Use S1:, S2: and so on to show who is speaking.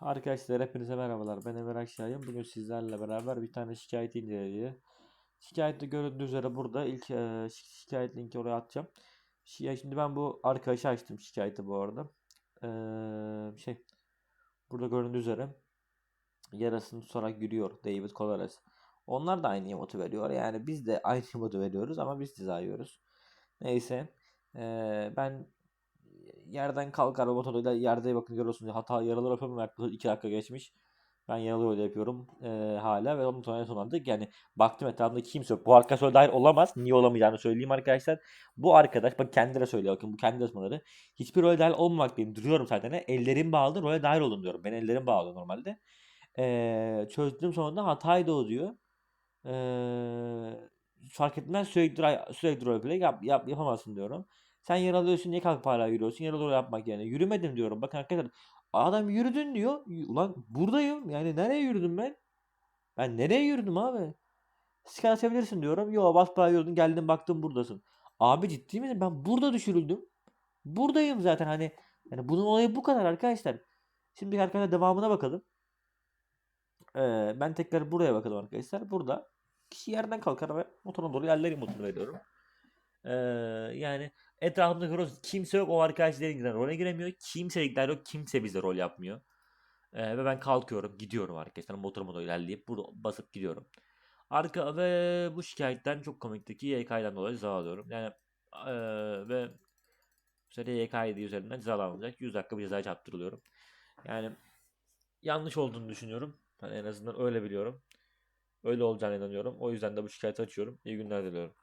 S1: Arkadaşlar hepinize merhabalar. Ben Ömer Akşay'ım. Bugün sizlerle beraber bir tane şikayet inceleyeceğiz. Şikayette görüldüğü üzere burada ilk e, şi- şikayet linki oraya atacağım. Şi- Şimdi ben bu arkadaşı açtım şikayeti bu arada. Eee, şey burada göründüğü üzere yarasını tutarak yürüyor David Colares. Onlar da aynı emotu veriyor. Yani biz de aynı emotu veriyoruz ama biz ceza yiyoruz. Neyse. Eee, ben yerden kalkar robotuyla yerde bakın görüyorsunuz hata yaralı yapıyorum yaklaşık 2 dakika geçmiş. Ben yaralı öyle yapıyorum eee, hala ve onun en sonlandık. Yani baktım etrafımda kimse yok. Bu arkadaş öyle dahil olamaz. Niye olamayacağını söyleyeyim arkadaşlar. Bu arkadaş bak kendileri söylüyor bakın bu kendi yazmaları. Hiçbir role dahil olmamak Duruyorum zaten. Ellerim bağlı role dahil olun diyorum. Ben ellerim bağlı normalde. Eee çözdüm sonunda hataydı o diyor. Eee fark etmez sürekli sürekli roleplay yap, yap, yapamazsın diyorum. Sen yaralıyorsun niye kalkıp hala yürüyorsun? Yaralı yapmak yerine. Yürümedim diyorum. Bakın arkadaşlar adam yürüdün diyor. Ulan buradayım. Yani nereye yürüdüm ben? Ben nereye yürüdüm abi? Scan açabilirsin diyorum. Yo basbayağı yürüdün geldim baktım buradasın. Abi ciddi misin? Ben burada düşürüldüm. Buradayım zaten hani. Yani bunun olayı bu kadar arkadaşlar. Şimdi arkadaşlar devamına bakalım. Ee, ben tekrar buraya bakalım arkadaşlar. Burada kişi yerden kalkar ve motoruna doğru yerlerin modunu veriyorum. Ee, yani etrafımda görüyoruz kimse yok o arkadaş gibi role giremiyor. Kimselikler yok. Kimse bizde rol yapmıyor. Ee, ve ben kalkıyorum gidiyorum arkadaşlar motoruma doğru ilerleyip burada basıp gidiyorum. Arka ve bu şikayetten çok komikti ki YK'den dolayı ceza alıyorum. Yani eee, ve işte YK üzerinden cezalanacak. 100 dakika bir ceza çarptırılıyorum. Yani yanlış olduğunu düşünüyorum. Hani en azından öyle biliyorum. Öyle olacağını inanıyorum. O yüzden de bu şikayeti açıyorum. İyi günler diliyorum.